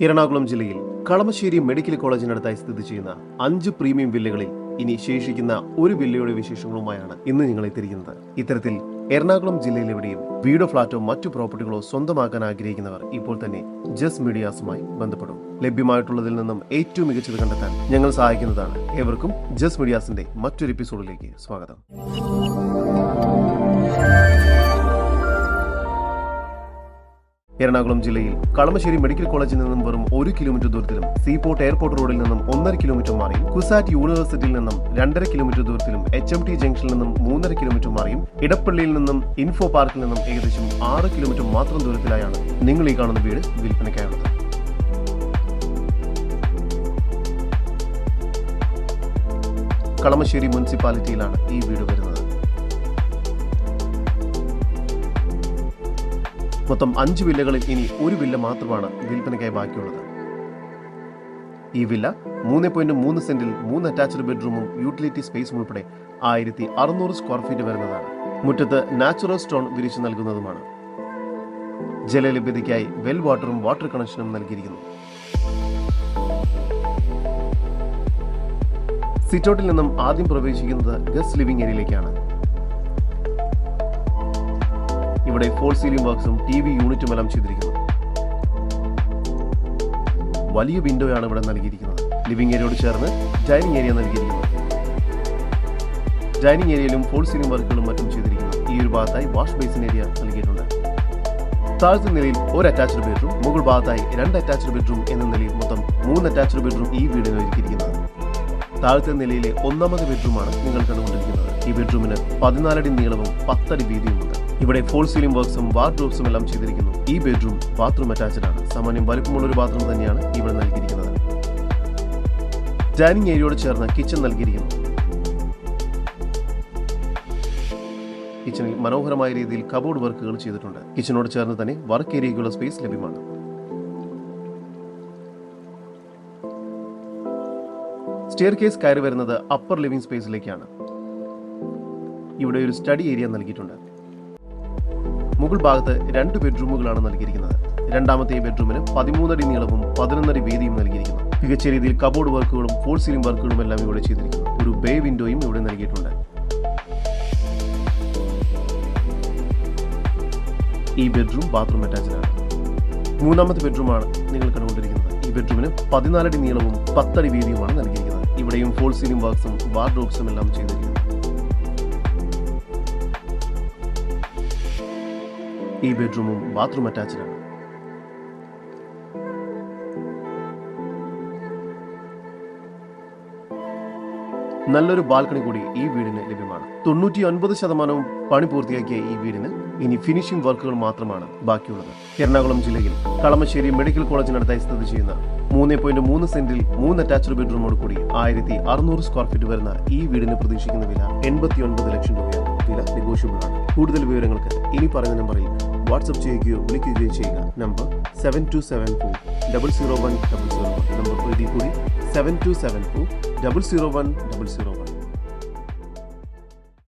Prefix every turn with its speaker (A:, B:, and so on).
A: എറണാകുളം ജില്ലയിൽ കളമശ്ശേരി മെഡിക്കൽ കോളേജിനടുത്തായി സ്ഥിതി ചെയ്യുന്ന അഞ്ച് പ്രീമിയം വില്ലകളിൽ ഇനി ശേഷിക്കുന്ന ഒരു വില്ലയുടെ വിശേഷങ്ങളുമായാണ് ഇന്ന് നിങ്ങൾ എത്തിയിരിക്കുന്നത് ഇത്തരത്തിൽ എറണാകുളം ജില്ലയിലെവിടെയും വീടോ ഫ്ളാറ്റോ മറ്റു പ്രോപ്പർട്ടികളോ സ്വന്തമാക്കാൻ ആഗ്രഹിക്കുന്നവർ ഇപ്പോൾ തന്നെ ജസ് മീഡിയാസുമായി ബന്ധപ്പെടും. ലഭ്യമായിട്ടുള്ളതിൽ നിന്നും ഏറ്റവും മികച്ചത് കണ്ടെത്താൻ ഞങ്ങൾ സഹായിക്കുന്നതാണ്. ഏവർക്കും ജസ് മീഡിയാസിന്റെ മറ്റൊരു എപ്പിസോഡിലേക്ക് സ്വാഗതം. എറണാകുളം ജില്ലയിൽ കളമശ്ശേരി മെഡിക്കൽ കോളേജിൽ നിന്നും വെറും ഒരു കിലോമീറ്റർ ദൂരത്തിലും സീപോർട്ട് എയർപോർട്ട് റോഡിൽ നിന്നും ഒന്നര കിലോമീറ്റർ മാറിയും കുസാറ്റ് യൂണിവേഴ്സിറ്റിയിൽ നിന്നും രണ്ടര കിലോമീറ്റർ ദൂരത്തിലും എച്ച് എം ടി ജംഗ്ഷനിൽ നിന്നും മൂന്നര കിലോമീറ്റർ മാറിയും ഇടപ്പള്ളിയിൽ നിന്നും ഇൻഫോ പാർക്കിൽ നിന്നും ഏകദേശം ആറ് കിലോമീറ്റർ മാത്രം ദൂരത്തിലായാണ് നിങ്ങൾ ഈ കാണുന്ന വീട് വിൽപ്പനയ്ക്കായുള്ളത്. കളമശ്ശേരി മുനിസിപ്പാലിറ്റിയിലാണ് ഈ വീട് വരുന്നത്. മൊത്തം അഞ്ച് വില്ലകളിൽ ഇനി ഒരു വില്ല മാത്രമാണ് വിൽപ്പനയ്ക്കായി ബാക്കിയുള്ളത്. ഈ വില്ല മൂന്ന് പോയിന്റ് മൂന്ന് സെന്റിൽ മൂന്ന് അറ്റാച്ച്ഡ് ബെഡ്റൂമും യൂട്ടിലിറ്റി സ്പേസും ഉൾപ്പെടെ ആയിരത്തി അറുന്നൂറ് സ്ക്വയർ ഫീറ്റ് വരുന്നതാണ്. മുറ്റത്ത് നാച്ചുറൽ സ്റ്റോൺ വിരിച്ചു നൽകുന്നതുമാണ്. ജലലഭ്യതയ്ക്കായി വെൽ വാട്ടറും വാട്ടർ കണക്ഷനും നൽകിയിരിക്കുന്നു. സിറ്റൗട്ടിൽ നിന്നും ആദ്യം പ്രവേശിക്കുന്നത് ഗസ്റ്റ് ലിവിംഗ് ഏരിയയിലേക്കാണ് ഇവിടെ ഫോൾ സീലിംഗ് വർക്ക്സും ടി വി യൂണിറ്റും എല്ലാം ചെയ്തിരിക്കുന്നത് വലിയ വിൻഡോയാണ് ഇവിടെ നൽകിയിരിക്കുന്നത്. ലിവിംഗ് ഏരിയയോട് ചേർന്ന് ഡൈനിങ് ഏരിയ നൽകിയിരിക്കുന്നത് ഡൈനിങ് ഏരിയയിലും ഫോൾ സീലിംഗ് വർക്കുകളും മറ്റും ചെയ്തിരിക്കുന്നു. ഈ ഒരു ഭാഗത്തായി വാഷ് ബേസിൻ ഏരിയ നൽകിയിട്ടുണ്ട്. താഴ്ത്തു നിലയിൽ ഒരു അറ്റാച്ച്ഡ് ബെഡ്റൂം മുകൾ ഭാഗത്തായി രണ്ട് അറ്റാച്ച്ഡ് ബെഡ്റൂം എന്ന നിലയിൽ മൊത്തം മൂന്ന് അറ്റാച്ച്ഡ് ബെഡ്റൂം ഈ വീടിന് ഒരുക്കിയിരിക്കുന്നത്. താഴത്തെ നിലയിലെ ഒന്നാമത് ബെഡ്റൂമാണ് നിങ്ങൾ കണ്ടുകൊണ്ടിരിക്കുന്നത്. ഈ ബെഡ്റൂമിന് പതിനാലടി നീളവും പത്തടി വീതിയുമുണ്ട്. ഇവിടെ ഫോൾ സീലിംഗ് വർക്ക്സും വാർഡ്രോബ്സും എല്ലാം ചെയ്തിരിക്കുന്നു. ഈ ബെഡ്റൂം ബാത്റൂം അറ്റാച്ച്ഡ് ആണ്. സാമാന്യം വലുപ്പമുള്ള ഒരു ബാത്റൂം തന്നെയാണ് ഇവിടെ നൽകിയിരിക്കുന്നത്. ഡൈനിങ് ഏരിയയോട് ചേർന്ന് കിച്ചൺ നൽകിയിരിക്കുന്നു. കിച്ചണിൽ മനോഹരമായ രീതിയിൽ കബോർഡ് വർക്കുകൾ ചെയ്തിട്ടുണ്ട്. കിച്ചനോട് ചേർന്ന് തന്നെ വർക്ക് ഏരിയയ്ക്കുള്ള സ്പേസ് ലഭ്യമാണ്. സ്റ്റെയർ കേസ് കയറി വരുന്നത് അപ്പർ ലിവിംഗ് സ്പേസിലേക്കാണ് ഇവിടെ ഒരു സ്റ്റഡി ഏരിയ നൽകിയിട്ടുണ്ട്. മുകൾ ഭാഗത്ത് രണ്ട് ബെഡ്റൂമുകളാണ് നൽകിയിരിക്കുന്നത്. രണ്ടാമത്തെ ബെഡ്റൂമിന് പതിമൂന്നടി നീളവും പതിനൊന്നടി വീതിയും നൽകിയിരിക്കുന്നു. മികച്ച രീതിയിൽ കബോർഡ് വർക്കുകളും ഫോൾ സീലിംഗ് വർക്കുകളും എല്ലാം ഇവിടെ ചെയ്തിരിക്കുന്നു. ഒരു ബേ വിൻഡോയും ഇവിടെ നൽകിയിട്ടുണ്ട്. ഈ ബെഡ്റൂം ബാത്റൂം അറ്റാച്ച്ഡ് ആണ്. മൂന്നാമത്തെ ബെഡ്റൂമാണ് നിങ്ങൾ കണ്ടുകൊണ്ടിരിക്കുന്നത്. ഈ ബെഡ്റൂമിന് പതിനാലടി നീളവും പത്തടി വീതിയുമാണ് നൽകിയിരിക്കുന്നത്. ഇവിടെയും ഫോൾ സീലിംഗ് വർക്ക്സും വാർഡ്രോബ്സും എല്ലാം ചെയ്തിരിക്കുന്നു. ഈ ബെഡ്റൂമും ബാത്റൂം അറ്റാച്ച്ഡ് നല്ലൊരു ബാൽക്കണി കൂടി ഈ വീടിന് ലഭ്യമാണ്. തൊണ്ണൂറ്റി ഒൻപത് ശതമാനവും പണി പൂർത്തിയാക്കിയ ഈ വീടിന് ഇനി ഫിനിഷിംഗ് വർക്കുകൾ മാത്രമാണ് ബാക്കിയുള്ളത്. എറണാകുളം ജില്ലയിൽ കളമശ്ശേരി മെഡിക്കൽ കോളേജിനടുത്തായി സ്ഥിതി ചെയ്യുന്ന മൂന്ന് പോയിന്റ് മൂന്ന് സെന്റിൽ മൂന്ന് അറ്റാച്ച്ഡ് ബെഡ്റൂമോട് കൂടി ആയിരത്തി അറുന്നൂറ് സ്ക്വയർ ഫീറ്റ് വരുന്ന ഈ വീടിന് പ്രതീക്ഷിക്കുന്ന വില എൺപത്തി ഒൻപത് ലക്ഷം രൂപയാണ്. വില നെഗോഷ്യബിൾ ആണ്. കൂടുതൽ വിവരങ്ങൾക്ക് ഇനി പറയുന്ന നമ്പറിൽ വാട്സ്ആപ്പ് ചെയ്യുകയോ വിളിക്കുകയോ ചെയ്യുക. Number seven two seven four double zero one double zero number എഴുതി കൂടി seven two seven four double zero one double zero one